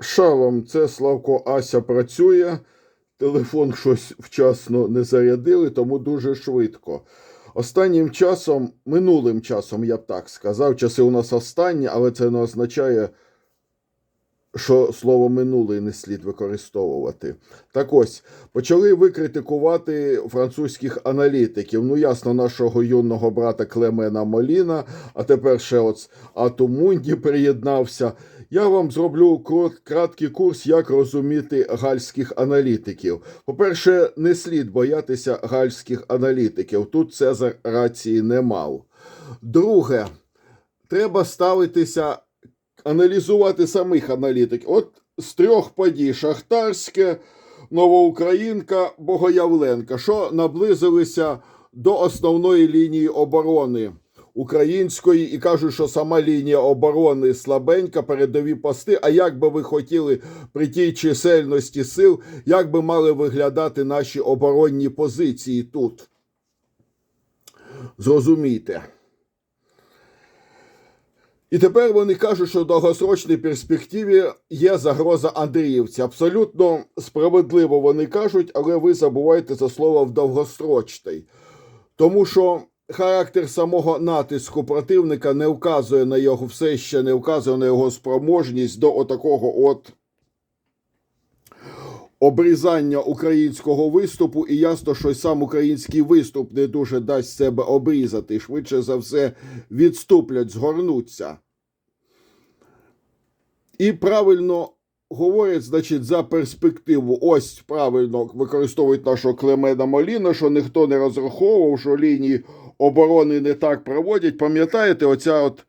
Шалом, це Славко Ася працює. Телефон щось вчасно не зарядили, тому дуже швидко. Останнім часом, минулим часом, я б так сказав, часи у нас останні, але це не означає, що слово минулий не слід використовувати. Так ось, почали ви критикувати французьких аналітиків. Ну, ясно, нашого юного брата Клемена Моліна, а тепер ще от Атумунді приєднався. Я вам зроблю краткий курс, як розуміти гальських аналітиків. По-перше, не слід боятися гальських аналітиків. Тут Цезар рації не мав. Друге, треба ставитися, аналізувати самих аналітиків. От з трьох подій Шахтарське, Новоукраїнка, Богоявленка, що наблизилися до основної лінії оборони української і кажуть, що сама лінія оборони слабенька, передові пости. А як би ви хотіли при тій чисельності сил, як би мали виглядати наші оборонні позиції тут? Зрозумійте. І тепер вони кажуть, що в довгосрочній перспективі є загроза Андріївці. Абсолютно справедливо вони кажуть, але ви забуваєте за слово в довгосрочний. Тому що характер самого натиску противника не вказує на його все ще не вказує на його спроможність до отакого от обрізання українського виступу, і ясно, що сам український виступ не дуже дасть себе обрізати. Швидше за все відступлять, згорнуться. І правильно говорять, значить, за перспективу. Ось правильно використовують нашого Клемена Моліна, що ніхто не розраховував, що лінії оборони не так проводять. Пам'ятаєте, оця от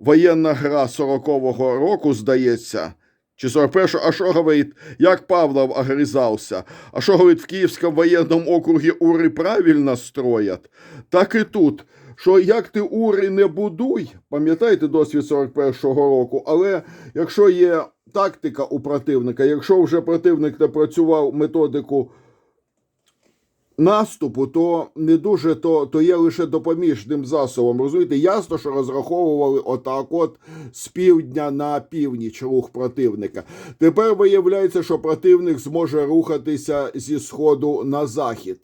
воєнна гра 40-го року, здається. Чи 41-го, а що говорить, як Павлов огризався? А що говорить, в Київському воєнному округі ури правильно строять? Так і тут. Що як ти ури не будуй, пам'ятаєте досвід 41-го року, але якщо є тактика у противника, якщо вже противник не працював методику наступу, то не дуже то, то є лише допоміжним засобом. Розумієте, ясно, що розраховували отак, от з півдня на північ рух противника. Тепер виявляється, що противник зможе рухатися зі сходу на захід.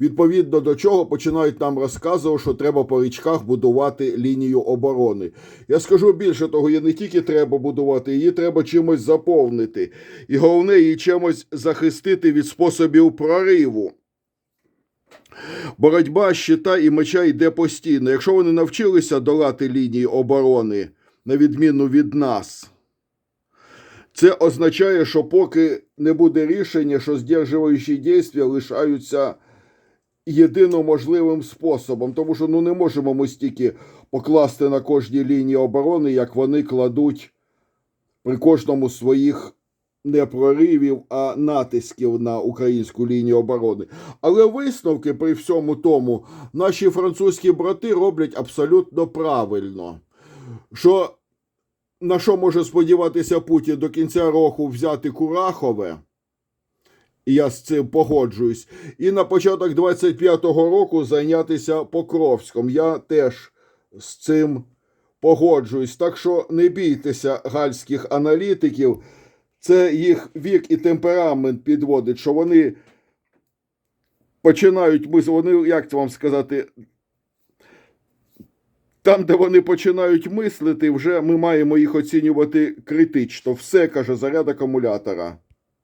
Відповідно до чого починають нам розказувати, що треба по річках будувати лінію оборони. Я скажу більше того, її не тільки треба будувати, її треба чимось заповнити. І головне, її чимось захистити від способів прориву. Боротьба щита і меча йде постійно. Якщо вони навчилися долати лінії оборони, на відміну від нас, це означає, що поки не буде рішення, що здержуючі дійства лишаються єдино можливим способом, тому що ну не можемо ми стільки покласти на кожній лінії оборони, як вони кладуть при кожному своїх не проривів, а натисків на українську лінію оборони. Але висновки при всьому тому наші французькі брати роблять абсолютно правильно. Що на що може сподіватися Путін до кінця року взяти Курахове? Я з цим погоджуюсь. І на початок 25-го року зайнятися Покровськом. Я теж з цим погоджуюсь. Так що не бійтеся гальських аналітиків. Це їх вік і темперамент підводить, що вони починають вони, як це вам сказати, там, де вони починають мислити, вже ми маємо їх оцінювати критично. Все каже заряд акумулятора.